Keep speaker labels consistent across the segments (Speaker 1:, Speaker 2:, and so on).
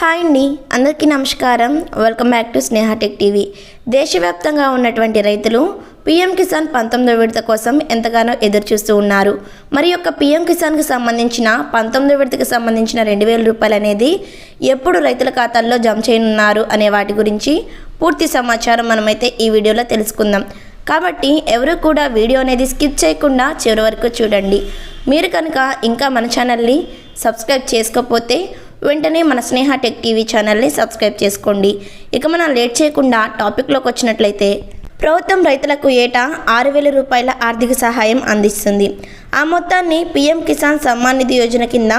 Speaker 1: Hi అండి అందరికీ నమస్కారం. Welcome back to Sneha tech TV దేశవ్యాప్తంగా ఉన్నటువంటి రైతులు పీఎం కిసాన్ పంతొమ్మిదో విడత కోసం ఎంతగానో ఎదురు చూస్తూ ఉన్నారు. మరి యొక్క పీఎం కిసాన్కి సంబంధించిన పంతొమ్మిదో విడతకి సంబంధించిన రెండు వేల రూపాయలు అనేది ఎప్పుడు రైతుల ఖాతాల్లో జమ చేయనున్నారు అనే వాటి గురించి పూర్తి సమాచారం మనమైతే ఈ వీడియోలో తెలుసుకుందాం. కాబట్టి ఎవరు కూడా వీడియో అనేది స్కిప్ చేయకుండా చివరి వరకు చూడండి. మీరు కనుక ఇంకా మన ఛానల్ని సబ్స్క్రైబ్ చేసుకోకపోతే వెంటనే మన స్నేహ టెక్ టీవీ ఛానల్ని సబ్స్క్రైబ్ చేసుకోండి. ఇక మనం లేట్ చేయకుండా టాపిక్లోకి వచ్చినట్లయితే ప్రభుత్వం రైతులకు ఏటా ఆరు వేల రూపాయల ఆర్థిక సహాయం అందిస్తుంది. ఆ మొత్తాన్ని పీఎం కిసాన్ సమ్మాన్ నిధి యోజన కింద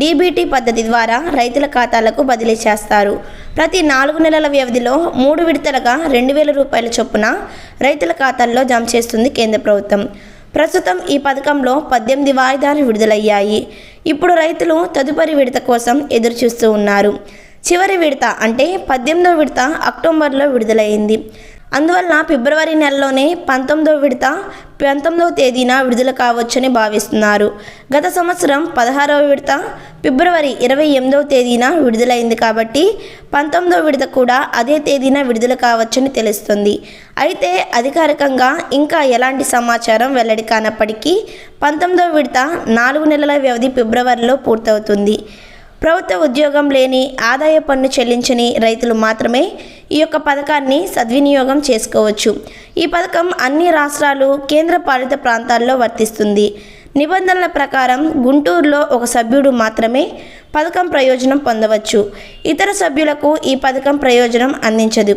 Speaker 1: డీబీటీ పద్ధతి ద్వారా రైతుల ఖాతాలకు బదిలీ చేస్తారు. ప్రతి నాలుగు నెలల వ్యవధిలో మూడు విడతలుగా రెండు వేల రూపాయల చొప్పున రైతుల ఖాతాల్లో జమ చేస్తుంది కేంద్ర ప్రభుత్వం. ప్రస్తుతం ఈ పథకంలో పద్దెనిమిది వాయిదాలు విడుదలయ్యాయి. ఇప్పుడు రైతులు తదుపరి విడత కోసం ఎదురుచూస్తూ ఉన్నారు. చివరి విడత అంటే పద్దెనిమిదో విడత అక్టోబర్లో విడుదలైంది. అందువల్ల ఫిబ్రవరి నెలలోనే పంతొమ్మిదో విడత పంతొమ్మిదవ తేదీన విడుదల కావచ్చని భావిస్తున్నారు. గత సంవత్సరం పదహారవ విడత ఫిబ్రవరి ఇరవై ఎనిమిదవ తేదీన విడుదలైంది కాబట్టి పంతొమ్మిదవ విడత కూడా అదే తేదీన విడుదల కావచ్చని తెలుస్తుంది. అయితే అధికారికంగా ఇంకా ఎలాంటి సమాచారం వెల్లడి కానప్పటికీ పంతొమ్మిదవ విడత నాలుగు నెలల వ్యవధి ఫిబ్రవరిలో పూర్తవుతుంది. ప్రభుత్వ ఉద్యోగం లేని ఆదాయ పన్ను చెల్లించని రైతులు మాత్రమే ఈ యొక్క పథకాన్ని సద్వినియోగం చేసుకోవచ్చు. ఈ పథకం అన్ని రాష్ట్రాలు కేంద్ర పాలిత ప్రాంతాల్లో వర్తిస్తుంది. నిబంధనల ప్రకారం గుంటూరులో ఒక సభ్యుడు మాత్రమే పథకం ప్రయోజనం పొందవచ్చు. ఇతర సభ్యులకు ఈ పథకం ప్రయోజనం అందించదు.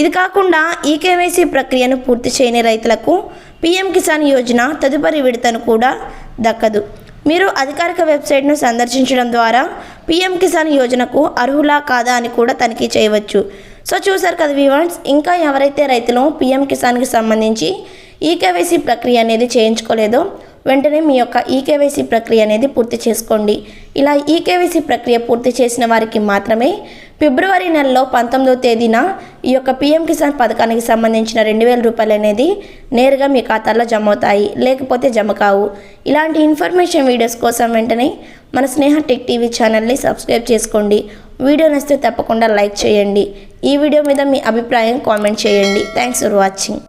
Speaker 1: ఇది కాకుండా ఈకేవైసీ ప్రక్రియను పూర్తి చేయని రైతులకు పీఎం కిసాన్ యోజన తదుపరి విడతను కూడా దక్కదు. మీరు అధికారిక వెబ్సైట్ను సందర్శించడం ద్వారా పీఎం కిసాన్ యోజనకు అర్హులా కాదా అని కూడా తనిఖీ చేయవచ్చు. సో చూసారు కదా వివాన్స్ ఇంకా ఎవరైతే రైతులు పీఎం కిసాన్కి సంబంధించి ఈకేవైసీ ప్రక్రియ అనేది చేయించుకోలేదో వెంటనే మీ యొక్క ఈకేవైసీ ప్రక్రియ అనేది పూర్తి చేసుకోండి. ఇలా ఈకేవైసీ ప్రక్రియ పూర్తి చేసిన వారికి మాత్రమే ఫిబ్రవరి నెలలో పంతొమ్మిదవ తేదీన ఈ యొక్క పీఎం కిసాన్ పథకానికి సంబంధించిన రెండు వేల రూపాయలు అనేది నేరుగా మీ ఖాతాలో జమ అవుతాయి లేకపోతే జమ కావు. ఇలాంటి ఇన్ఫర్మేషన్ వీడియోస్ కోసం వెంటనే మన స్నేహ టెక్ టీవీ ఛానల్ని సబ్స్క్రైబ్ చేసుకోండి. వీడియో నచ్చితే తప్పకుండా లైక్ చేయండి. ఈ వీడియో మీద మీ అభిప్రాయం కామెంట్ చేయండి. Thanks for watching